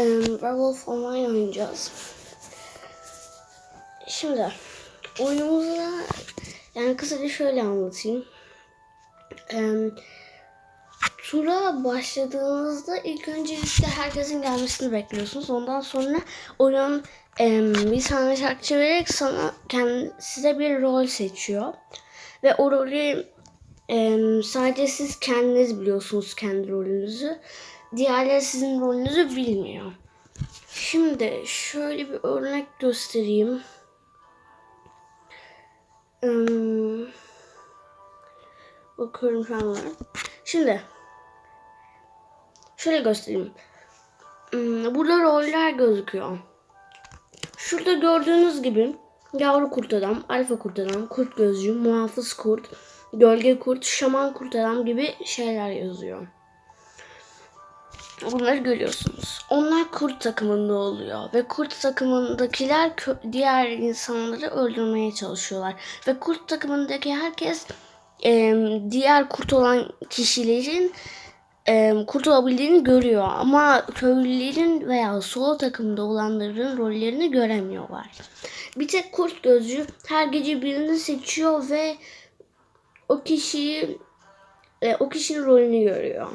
um, Werewolf Online oynayacağız. Şimdi oyunumuzu yani kısaca şöyle anlatayım. Um, tura başladığınızda ilk öncelikle herkesin gelmesini bekliyorsunuz. Ondan sonra oyun em, bir tane şarkı vererek sana kendi, size bir rol seçiyor. Ve o rolü em, sadece siz kendiniz biliyorsunuz kendi rolünüzü. Diğerleri sizin rolünüzü bilmiyor. Şimdi şöyle bir örnek göstereyim. Hmm, bakıyorum şu an. Şimdi şöyle göstereyim. Hmm, burada roller gözüküyor. Şurada gördüğünüz gibi yavru kurt adam, alfa kurt adam, kurt gözcü, muhafız kurt, gölge kurt, şaman kurt adam gibi şeyler yazıyor. Bunları görüyorsunuz. Onlar kurt takımında oluyor ve kurt takımındakiler diğer insanları öldürmeye çalışıyorlar ve kurt takımındaki herkes e, diğer kurt olan kişilerin e, kurt olabildiğini görüyor ama köylülerin veya solo takımda olanların rollerini göremiyorlar. Bir tek kurt gözcü her gece birini seçiyor ve o kişiyi e, o kişinin rolünü görüyor.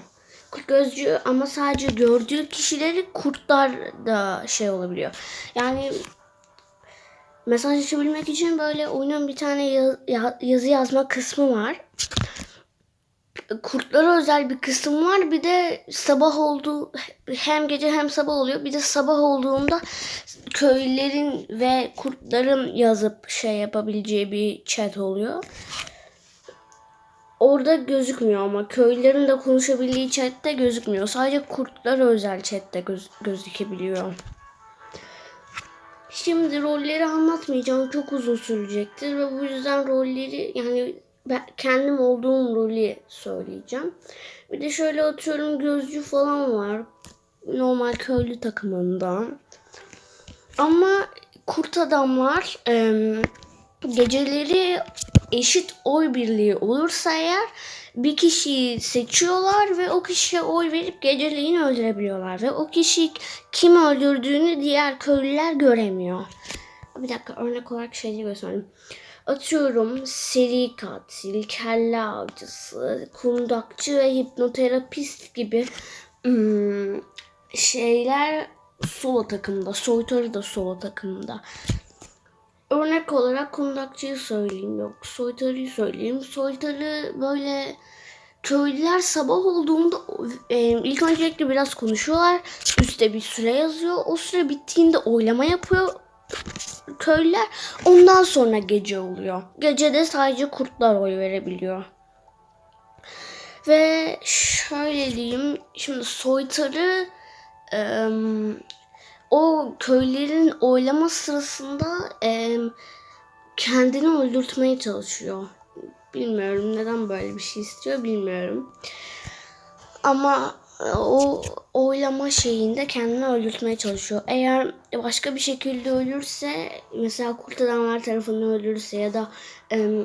Gözcü ama sadece gördüğü kişileri kurtlar da şey olabiliyor. Yani mesajlaşabilmek için böyle oyunun bir tane ya- ya- yazı yazma kısmı var. Kurtlara özel bir kısım var. Bir de sabah oldu hem gece hem sabah oluyor. Bir de sabah olduğunda köylülerin ve kurtların yazıp şey yapabileceği bir chat oluyor. Orada gözükmüyor ama köylülerin de konuşabildiği chatte gözükmüyor. Sadece kurtlara özel chatte göz, gözükebiliyor. Şimdi rolleri anlatmayacağım. Çok uzun sürecektir ve bu yüzden rolleri yani ben kendim olduğum rolü söyleyeceğim. Bir de şöyle atıyorum gözcü falan var. Normal köylü takımından. Ama kurt adamlar em, geceleri eşit oy birliği olursa eğer bir kişiyi seçiyorlar ve o kişiye oy verip geceleyin öldürebiliyorlar. Ve o kişi kim öldürdüğünü diğer köylüler göremiyor. Bir dakika örnek olarak şeyi göstereyim. Atıyorum seri katil, kelle avcısı, kundakçı ve hipnoterapist gibi hmm, şeyler solo takımda. Soytarı da solo takımda. Örnek olarak kundakçıyı söyleyeyim yok. Soytarıyı söyleyeyim. Soytarı böyle köylüler sabah olduğunda e, ilk öncelikle biraz konuşuyorlar. Üste bir süre yazıyor. O süre bittiğinde oylama yapıyor köylüler. Ondan sonra gece oluyor. Gecede sadece kurtlar oy verebiliyor. Ve şöyle diyeyim. Şimdi soytarı e, o köylerin oylama sırasında e, kendini öldürtmeye çalışıyor. Bilmiyorum neden böyle bir şey istiyor bilmiyorum. Ama o oylama şeyinde kendini öldürtmeye çalışıyor. Eğer başka bir şekilde ölürse mesela kurt adamlar tarafından ölürse ya da e,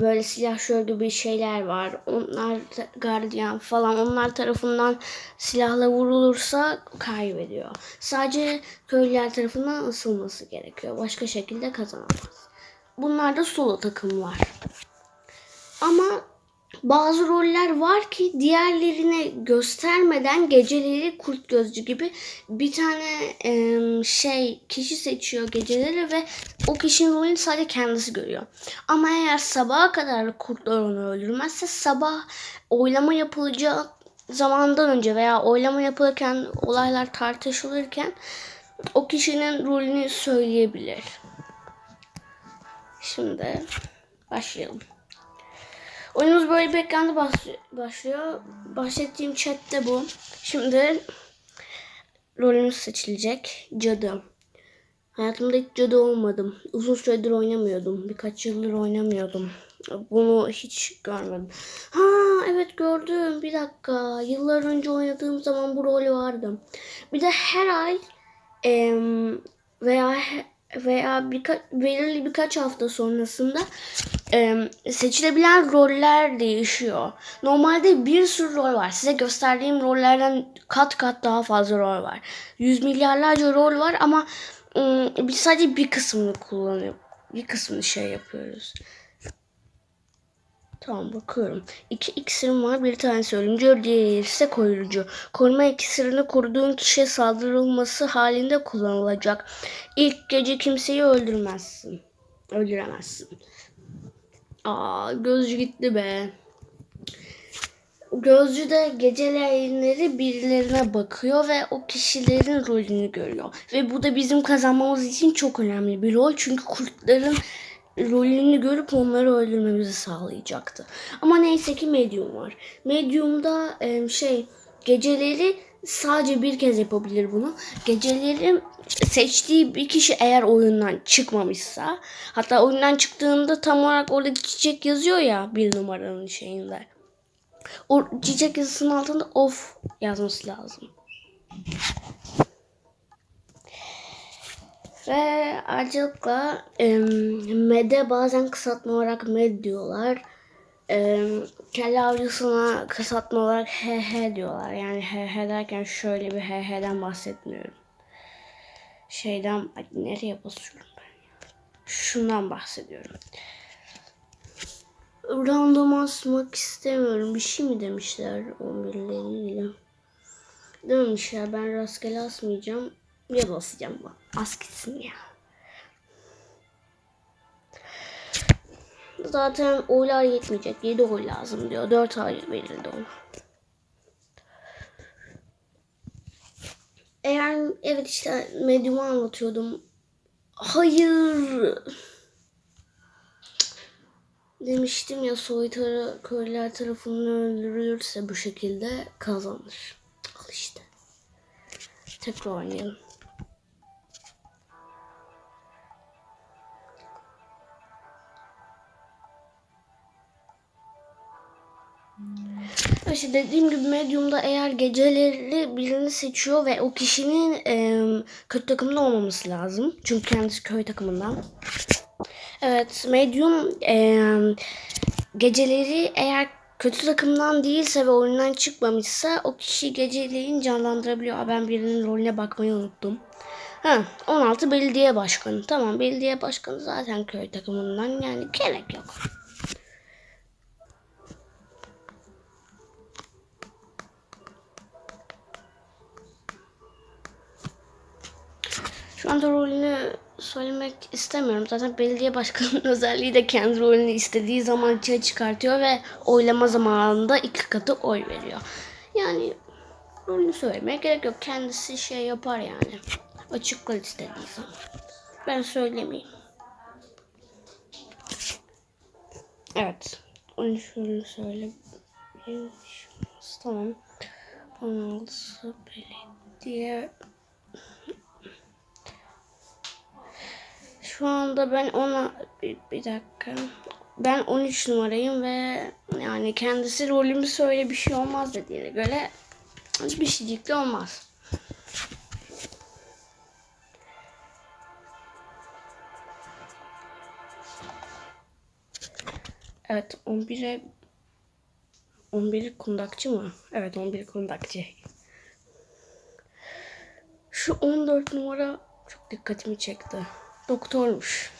böyle silahşör gibi şeyler var. Onlar da- gardiyan falan onlar tarafından silahla vurulursa kaybediyor. Sadece köylüler tarafından ısılması gerekiyor. Başka şekilde kazanamaz. Bunlarda solo takım var. Ama bazı roller var ki diğerlerine göstermeden geceleri kurt gözcü gibi bir tane em, şey kişi seçiyor geceleri ve o kişinin rolünü sadece kendisi görüyor. Ama eğer sabaha kadar kurtlar onu öldürmezse sabah oylama yapılacağı zamandan önce veya oylama yapılırken olaylar tartışılırken o kişinin rolünü söyleyebilir. Şimdi başlayalım. Oyunumuz böyle bir ekranda başlıyor. Bahsettiğim chatte bu. Şimdi rolümüz seçilecek. Cadı. Hayatımda hiç cadı olmadım. Uzun süredir oynamıyordum. Birkaç yıldır oynamıyordum. Bunu hiç görmedim. Ha evet gördüm. Bir dakika. Yıllar önce oynadığım zaman bu rol vardı. Bir de her ay veya veya birkaç belirli birkaç hafta sonrasında e, seçilebilen roller değişiyor. Normalde bir sürü rol var. Size gösterdiğim rollerden kat kat daha fazla rol var. Yüz milyarlarca rol var ama e, biz sadece bir kısmını kullanıyor. Bir kısmını şey yapıyoruz. Tamam bakıyorum. İki iksirim var. Bir tanesi ölümcül, diğeri ise koruyucu. Koruma iksirini koruduğun kişiye saldırılması halinde kullanılacak. İlk gece kimseyi öldürmezsin. Öldüremezsin. Aa gözcü gitti be. Gözcü de geceleri birilerine bakıyor ve o kişilerin rolünü görüyor. Ve bu da bizim kazanmamız için çok önemli bir rol. Çünkü kurtların rolünü görüp onları öldürmemizi sağlayacaktı. Ama neyse ki Medium var. Medium'da e, şey geceleri sadece bir kez yapabilir bunu. Geceleri seçtiği bir kişi eğer oyundan çıkmamışsa hatta oyundan çıktığında tam olarak orada çiçek yazıyor ya bir numaranın şeyinde. O çiçek yazısının altında off yazması lazım. Ve ayrıca e, MED'e bazen kısaltma olarak MED diyorlar. E, kelle avcısına kısaltma olarak HH diyorlar. Yani HH derken şöyle bir HH'den bahsetmiyorum. Şeyden nereye basıyorum ben? Şundan bahsediyorum. Random asmak istemiyorum. Bir şey mi demişler 11 ile ilgili? Dememişler. Ben rastgele asmayacağım. Bir basacağım. Az gitsin ya. Zaten oylar yetmeyecek. 7 oy lazım diyor. 4 ay verildi ona. Eğer evet işte medyumu anlatıyordum. Hayır. Demiştim ya soytarı köylüler tarafından öldürülürse bu şekilde kazanır. Al işte. Tekrar oynayalım. İşte dediğim gibi Medium'da eğer geceleri birini seçiyor ve o kişinin e, kötü takımda olmaması lazım. Çünkü kendisi köy takımından. Evet Medium e, geceleri eğer kötü takımdan değilse ve oyundan çıkmamışsa o kişi geceleyin canlandırabiliyor. Aa, ben birinin rolüne bakmayı unuttum. Ha, 16 belediye başkanı. Tamam belediye başkanı zaten köy takımından yani gerek yok. Şu anda rolünü söylemek istemiyorum. Zaten belediye başkanının özelliği de kendi rolünü istediği zaman içeri çıkartıyor ve oylama zamanında iki katı oy veriyor. Yani rolünü söylemeye gerek yok. Kendisi şey yapar yani. Açıklar istediği zaman. Ben söylemeyeyim. Evet. Onu şöyle söyle. Tamam. 16 belediye Şu anda ben ona bir, bir dakika. Ben 13 numarayım ve yani kendisi rolümü söyle bir şey olmaz dediğine göre bir şeycikli olmaz. Evet 11'e 11 kundakçı mı? Evet 11 kundakçı. Şu 14 numara çok dikkatimi çekti. Doktormuş.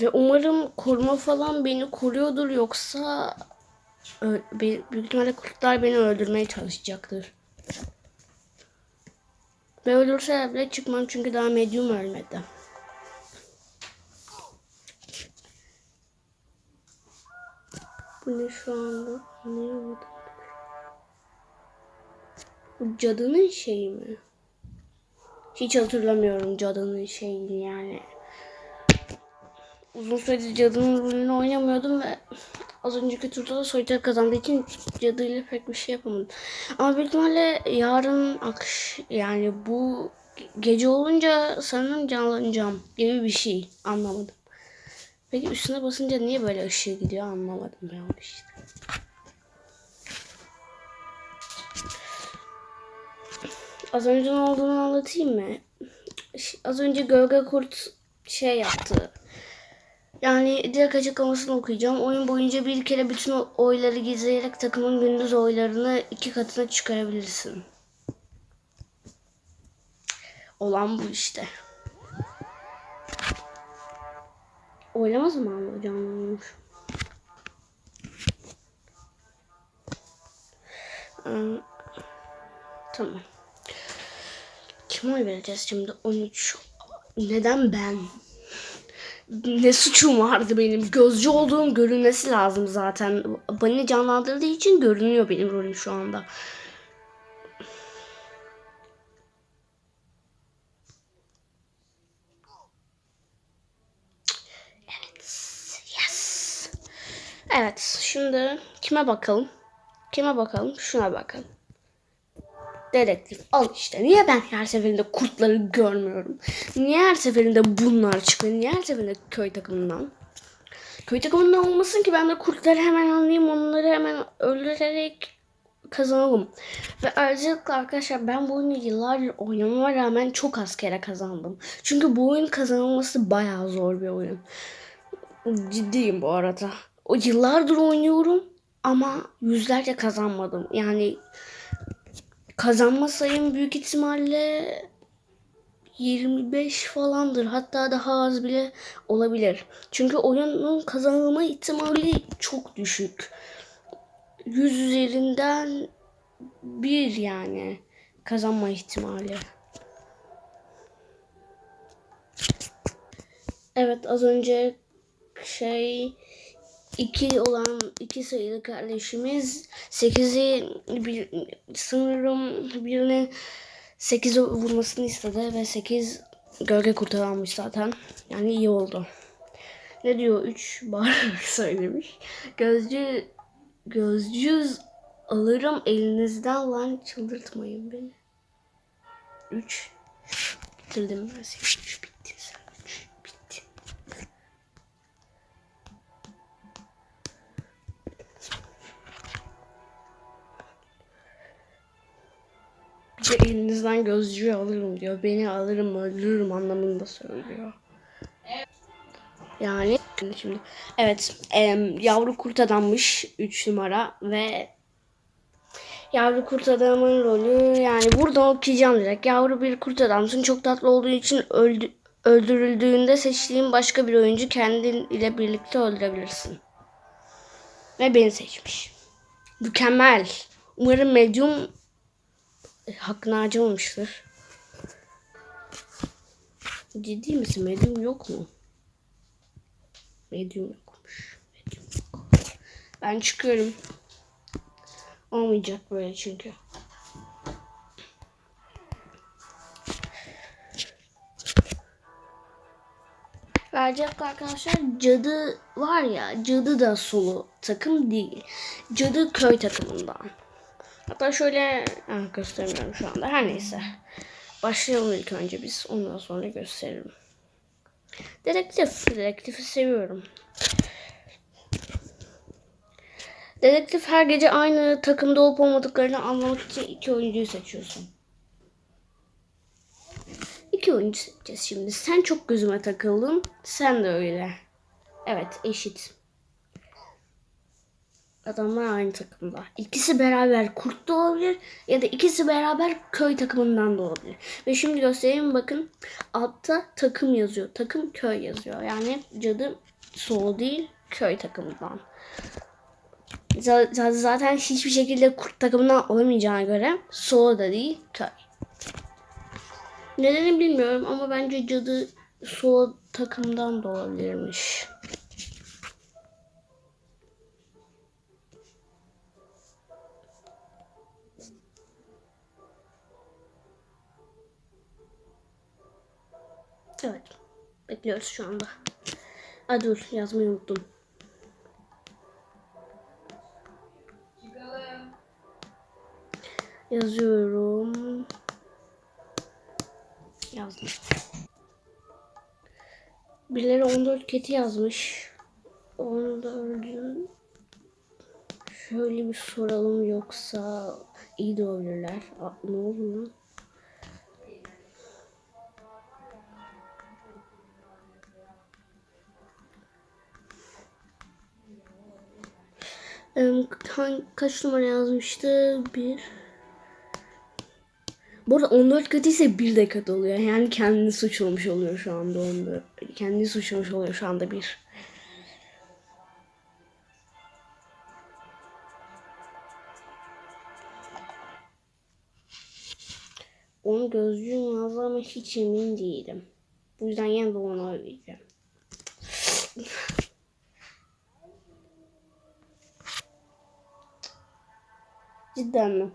Ve umarım koruma falan beni koruyordur yoksa büyük ihtimalle kurtlar beni öldürmeye çalışacaktır. Ve ölürse bile çıkmam çünkü daha medyum ölmedi. Bu ne şu anda? Anlayamadım. Bu cadının şeyi mi? Hiç hatırlamıyorum cadının şeyini yani. Uzun süredir cadının rolünü oynamıyordum ve az önceki turda da soytar kazandığı için cadıyla pek bir şey yapamadım. Ama büyük ihtimalle yarın akş yani bu gece olunca sanırım canlanacağım gibi bir şey anlamadım. Peki üstüne basınca niye böyle ışığı gidiyor anlamadım ben onu işte. Az önce ne olduğunu anlatayım mı? Az önce Gölge Kurt şey yaptı. Yani direkt açıklamasını okuyacağım. Oyun boyunca bir kere bütün oyları gizleyerek takımın gündüz oylarını iki katına çıkarabilirsin. Olan bu işte. Oylama zamanı canlanmış. Ee, tamam. Kim oy vereceğiz şimdi? 13. Neden ben? Ne suçum vardı benim? Gözcü olduğum görünmesi lazım zaten. Beni canlandırdığı için görünüyor benim rolüm şu anda. Şimdi kime bakalım? Kime bakalım? Şuna bakalım. Dedektif. Al işte. Niye ben her seferinde kurtları görmüyorum? Niye her seferinde bunlar çıkıyor? Niye her seferinde köy takımından? Köy takımından olmasın ki ben de kurtları hemen anlayayım. Onları hemen öldürerek kazanalım. Ve ayrıca arkadaşlar ben bu oyunu yıllardır oynamama rağmen çok az kere kazandım. Çünkü bu oyun kazanılması bayağı zor bir oyun. Ciddiyim bu arada. O yıllardır oynuyorum ama yüzlerce kazanmadım. Yani kazanma sayım büyük ihtimalle 25 falandır. Hatta daha az bile olabilir. Çünkü oyunun kazanılma ihtimali çok düşük. 100 üzerinden bir yani kazanma ihtimali. Evet az önce şey iki olan iki sayılı kardeşimiz 8'i bir, sanırım birinin 8'i vurmasını istedi ve 8 gölge kurtarılmış zaten. Yani iyi oldu. Ne diyor? 3 bağırarak söylemiş. Gözcü gözcüz alırım elinizden lan çıldırtmayın beni. 3 bitirdim ben seni. De elinizden gözcüğü alırım diyor. Beni alırım öldürürüm anlamında söylüyor. Yani şimdi evet em, yavru kurt adammış 3 numara ve yavru kurt adamın rolü yani buradan okuyacağım direkt. Yavru bir kurt adamsın çok tatlı olduğu için öldü, öldürüldüğünde seçtiğin başka bir oyuncu kendin ile birlikte öldürebilirsin. Ve beni seçmiş. Mükemmel. Umarım medyum e, hakkını harcamamıştır. Ciddi misin? Medyum yok mu? Medium yokmuş. Medium yok. Ben çıkıyorum. Olmayacak böyle çünkü. Verecek arkadaşlar cadı var ya cadı da solo takım değil. Cadı köy takımından. Hatta şöyle ha, göstermiyorum şu anda. Her neyse. Başlayalım ilk önce biz. Ondan sonra gösteririm. Dedektif. Dedektifi seviyorum. Dedektif her gece aynı takımda olup olmadıklarını anlamak için iki oyuncuyu seçiyorsun. İki oyuncu seçeceğiz şimdi. Sen çok gözüme takıldın. Sen de öyle. Evet eşit. Adamlar aynı takımda. İkisi beraber kurt da olabilir ya da ikisi beraber köy takımından da olabilir. Ve şimdi göstereyim bakın. Altta takım yazıyor. Takım köy yazıyor. Yani cadı soğu değil köy takımından. Z- zaten hiçbir şekilde kurt takımından olamayacağına göre soğu da değil köy. Nedeni bilmiyorum ama bence cadı soğu takımdan da olabilirmiş. Evet. Bekliyoruz şu anda. Aa, dur yazmayı unuttum. Yazıyorum. Yazdım. Birileri 14 keti yazmış. 14'ün şöyle bir soralım yoksa iyi de. Aa, ne oldu hangi, kaç numara yazmıştı? Bir. Bu arada 14 kötü ise bir de kötü oluyor. Yani kendini suçlamış oluyor şu anda onda. Kendini suçlamış oluyor şu anda bir. Onun gözlüğüm yazdı hiç emin değilim. Bu yüzden yine de onu arayacağım. Cidden mi?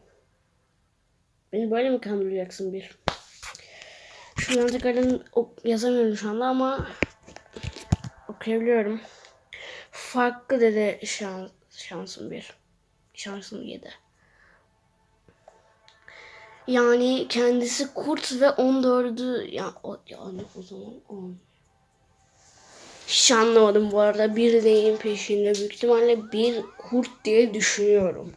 Beni böyle mi kandıracaksın bir? Şuradan tekrardan yazamıyorum şu anda ama okuyabiliyorum. Farklı dedi şans, şansım bir. Şansım yedi. Yani kendisi kurt ve 14'ü ya o, yani o zaman 10. Hiç anlamadım bu arada. Bir neyin peşinde büyük ihtimalle bir kurt diye düşünüyorum.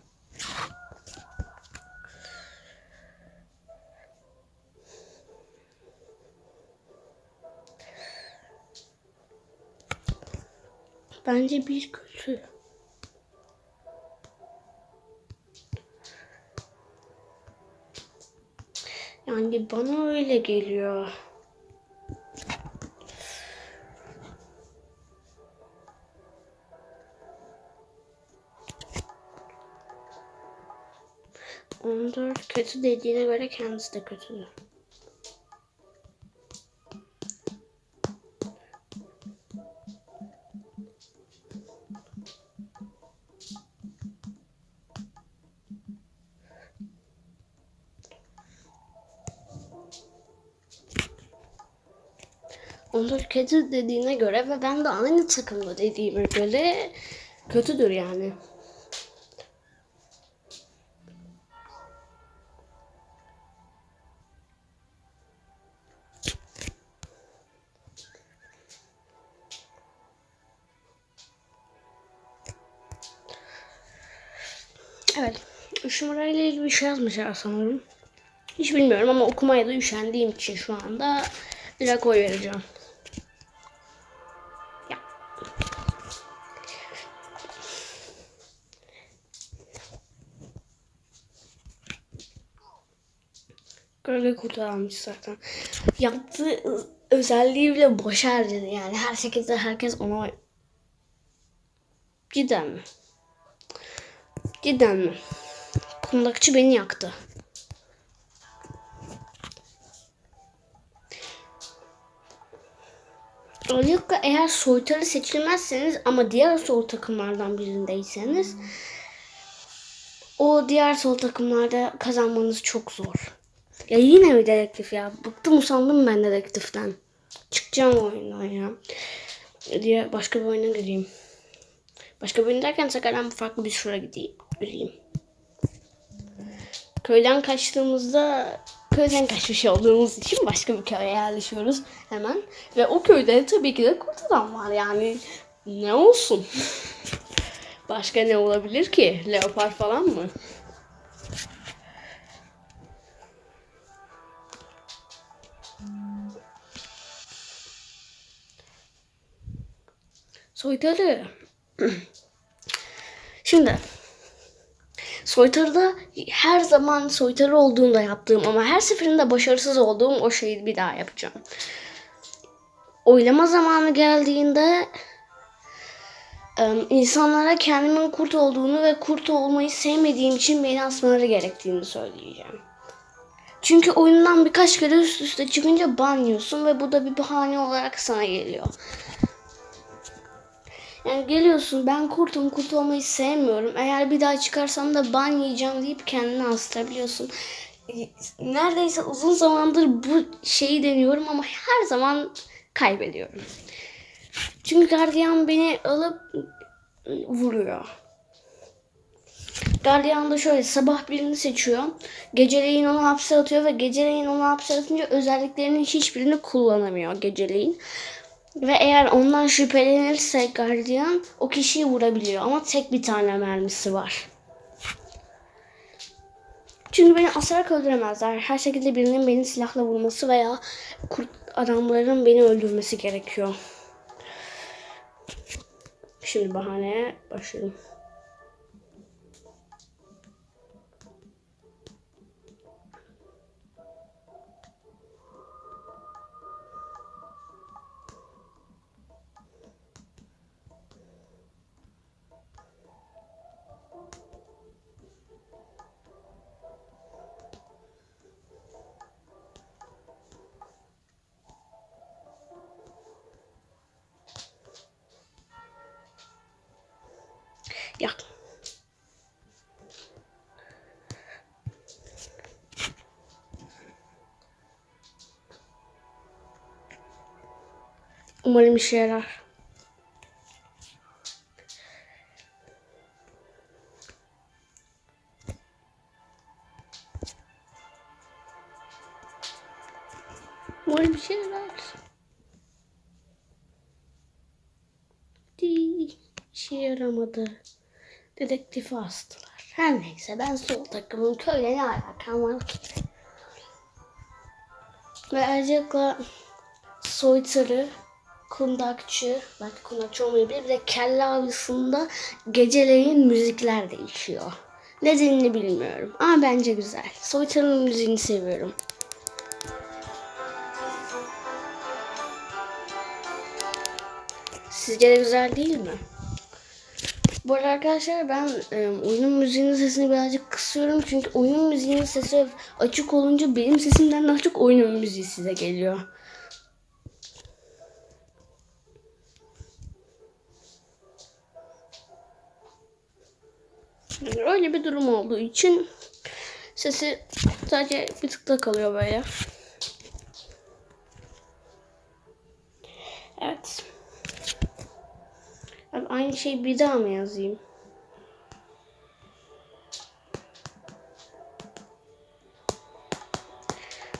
Bence bir kötü. Yani bana öyle geliyor. On dört kötü dediğine göre kendisi de kötü. Kötü dediğine göre ve ben de aynı takımda dediğime göre kötüdür yani. Evet. Üç numarayla ilgili bir şey yazmışlar sanırım. Hiç bilmiyorum ama okumaya da üşendiğim için şu anda direkt oy vereceğim. Gölge kurtarmış zaten. Yaptığı özelliği bile boş harcadı yani. Her şekilde herkes ona Cidden mi? Cidden mi? Kundakçı beni yaktı. Öncelikle eğer soytarı seçilmezseniz ama diğer sol takımlardan birindeyseniz o diğer sol takımlarda kazanmanız çok zor. Ya yine mi dedektif ya? Bıktım usandım ben dedektiften. Çıkacağım oyundan ya. Diye başka bir oyuna gireyim. Başka bir oyun derken tekrardan farklı bir şura gideyim. Gireyim. Köyden kaçtığımızda köyden kaçmış olduğumuz için başka bir köye yerleşiyoruz hemen. Ve o köyde tabii ki de kurt adam var yani. Ne olsun? Başka ne olabilir ki? Leopar falan mı? Soytarı. Şimdi soytarıda her zaman soytarı olduğunda yaptığım ama her seferinde başarısız olduğum o şeyi bir daha yapacağım. Oylama zamanı geldiğinde insanlara kendimin kurt olduğunu ve kurt olmayı sevmediğim için beni asmaları gerektiğini söyleyeceğim. Çünkü oyundan birkaç kere üst üste çıkınca ban yiyorsun ve bu da bir bahane olarak sana geliyor. Yani geliyorsun ben kurtum kurt olmayı sevmiyorum. Eğer bir daha çıkarsam da ban yiyeceğim deyip kendini astırabiliyorsun. Neredeyse uzun zamandır bu şeyi deniyorum ama her zaman kaybediyorum. Çünkü gardiyan beni alıp vuruyor. Gardiyan da şöyle sabah birini seçiyor. Geceleyin onu hapse atıyor ve geceleyin onu hapse atınca özelliklerinin hiçbirini kullanamıyor geceleyin. Ve eğer ondan şüphelenirse gardiyan o kişiyi vurabiliyor ama tek bir tane mermisi var. Çünkü beni asarak öldüremezler. Her şekilde birinin beni silahla vurması veya kurt adamların beni öldürmesi gerekiyor. Şimdi bahaneye başlayalım. Ya. Umarım işe yarar. Umarım işe yarar. İşe yaramadı. Dedektifi astılar. Her neyse ben sol takımın köyle ne alakam var ki? Ve ayrıca soytarı, kundakçı, belki kundakçı olmayabilir. Bir de kelle avcısında geceleyin müzikler değişiyor. Nedenini bilmiyorum ama bence güzel. Soytarının müziğini seviyorum. Sizce de güzel değil mi? Bu arada arkadaşlar ben e, oyunun müziğinin sesini birazcık kısıyorum. Çünkü oyunun müziğinin sesi açık olunca benim sesimden daha çok oyunun müziği size geliyor. Öyle bir durum olduğu için sesi sadece bir tıkta kalıyor böyle. Evet. Abi aynı şeyi bir daha mı yazayım?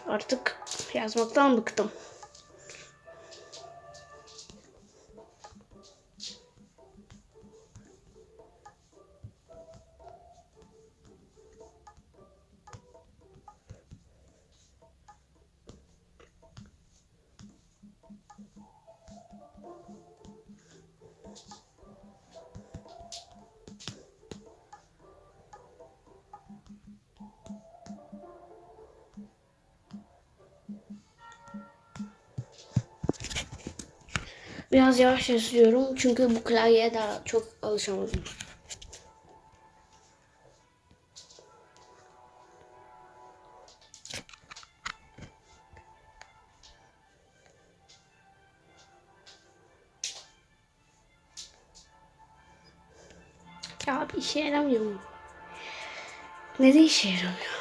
Artık yazmaktan bıktım. Biraz yavaş yazıyorum çünkü bu klavyeye daha çok alışamadım. Ya bir işe yaramıyor mu? Neden işe yaramıyor?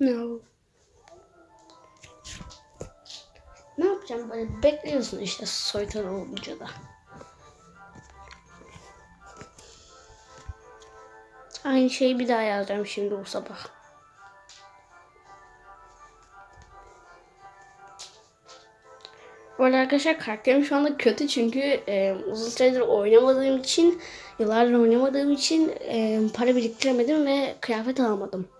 No. Ne yapacağım böyle bekliyorsun işte soytar olunca da. Aynı şeyi bir daha yazacağım şimdi bu sabah. Bu arada arkadaşlar karakterim şu anda kötü çünkü e, uzun süredir oynamadığım için, yıllardır oynamadığım için e, para biriktiremedim ve kıyafet alamadım.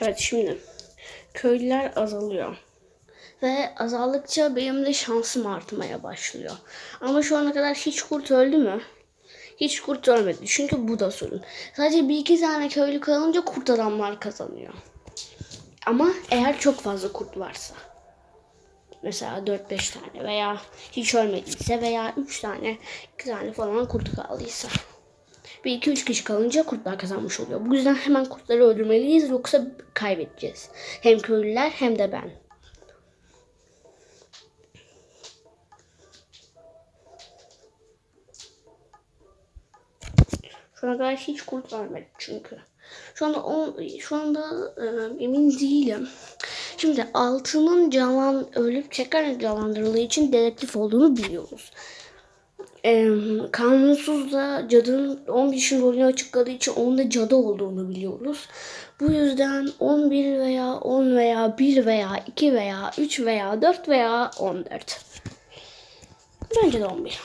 Evet şimdi köylüler azalıyor. Ve azaldıkça benim de şansım artmaya başlıyor. Ama şu ana kadar hiç kurt öldü mü? Hiç kurt ölmedi. Çünkü bu da sorun. Sadece bir iki tane köylü kalınca kurt adamlar kazanıyor. Ama eğer çok fazla kurt varsa. Mesela 4-5 tane veya hiç ölmediyse veya 3 tane 2 tane falan kurt kaldıysa. İki üç kişi kalınca kurtlar kazanmış oluyor. Bu yüzden hemen kurtları öldürmeliyiz yoksa kaybedeceğiz. Hem köylüler hem de ben. Şu ana kadar hiç kurt vermedi çünkü. Şu anda on, şu anda e, emin değilim. Şimdi altının canlan ölüp tekrar canlandırıldığı için dedektif olduğunu biliyoruz. E, kanunsuz da cadının 11'in rolünü açıkladığı için onda cadı olduğunu biliyoruz. Bu yüzden 11 veya 10 veya 1 veya 2 veya 3 veya 4 veya 14. Bence de 11.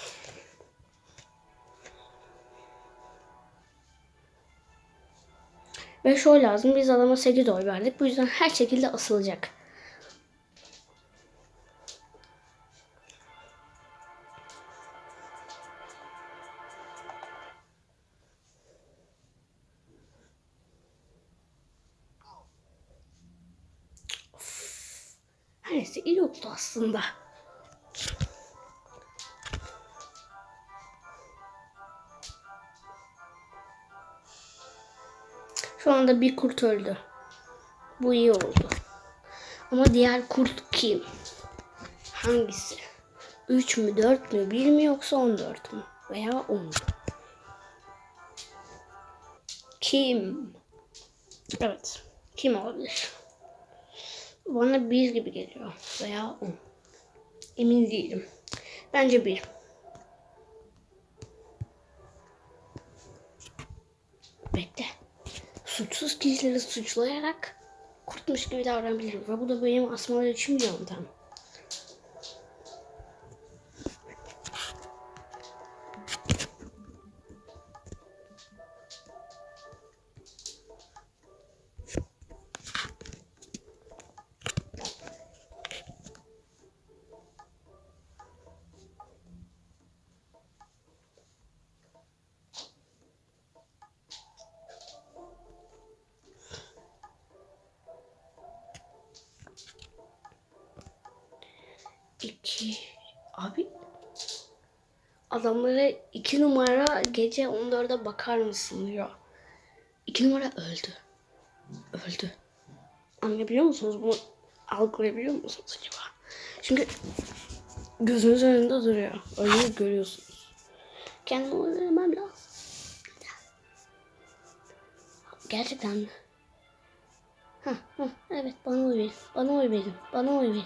Ve şöyle lazım. Biz adama 8 oy verdik. Bu yüzden her şekilde asılacak. Neyse iyi oldu aslında. Şu anda bir kurt öldü. Bu iyi oldu. Ama diğer kurt kim? Hangisi? 3 mü 4 mü 1 mi yoksa 14 mü? Veya 10 mu? Kim? Evet. Kim olabilir? Bana 1 gibi geliyor. Veya 10. Emin değilim. Bence 1. Bekle. Suçsuz kişileri suçlayarak kurtmuş gibi davranabilirim. Ve bu da benim asmalar için bir yöntem. İki. Abi. Adamlara iki numara gece 14'e bakar mısın diyor. İki numara öldü. Öldü. Anlayabiliyor musunuz? Bunu algılayabiliyor musunuz acaba? Çünkü gözünüz önünde duruyor. Öyle görüyorsunuz. Kendime oy vermem lazım. Gerçekten mi? Hah, hah, evet bana oy verin. Bana oy verin. Bana oy verin.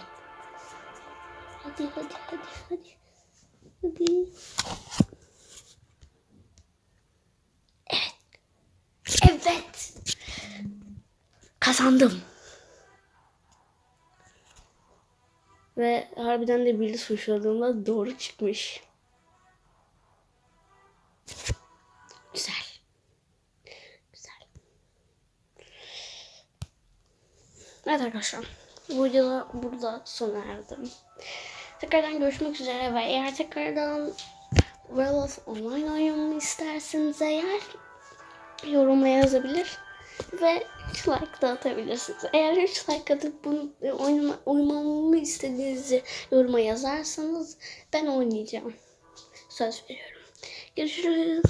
Hadi hadi hadi hadi. Hadi. Evet. Evet. Kazandım. Ve harbiden de biri suçladığımda doğru çıkmış. Güzel. Güzel. Evet arkadaşlar. Bu videoda burada sona erdim. Tekrardan görüşmek üzere ve eğer tekrardan World of Online oynamamı isterseniz eğer yoruma yazabilir ve 3 like da atabilirsiniz. Eğer 3 like atıp bunu e, oynama, oynamamı istediğinizi yoruma yazarsanız ben oynayacağım. Söz veriyorum. Görüşürüz.